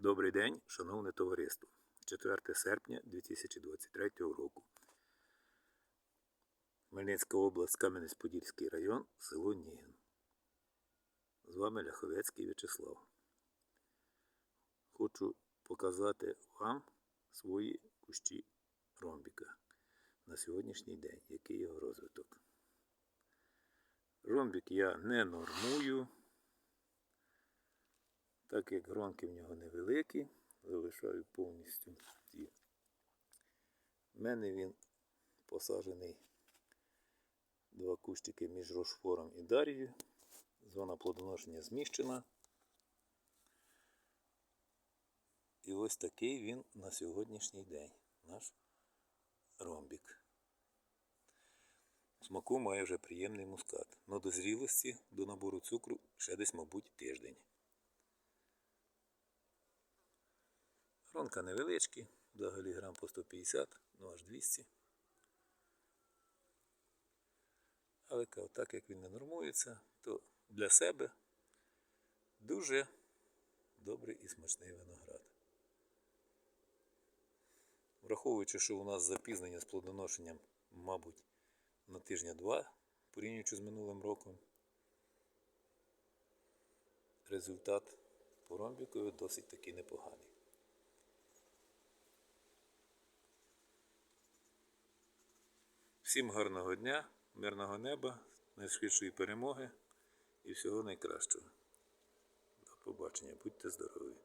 Добрий день, шановне товариство. 4 серпня 2023 року. Хмельницька область, Кам'янець-Подільський район, село Нігін. З вами Ляховецький В'ячеслав. Хочу показати вам свої кущі ромбіка на сьогоднішній день, який його розвиток. Ромбік я не нормую, так як гронки в нього невеликі, залишаю повністю ті. У мене він посаджений два кущики між Рошфором і Дар'єю. Зона плодоношення зміщена. І ось такий він на сьогоднішній день, наш ромбік. Смаку має вже приємний мускат. Но до зрілості, до набору цукру ще десь, мабуть, тиждень. Гронка невеличкі, взагалі грам по 150, ну аж 200. Але так як він не нормується, то для себе дуже добрий і смачний виноград. Враховуючи, що у нас запізнення з плодоношенням, мабуть, на тижня-два, порівнюючи з минулим роком, результат по ромбікові досить таки непоганий. Всім гарного дня, мирного неба, найшвидшої перемоги і всього найкращого. До побачення, будьте здорові!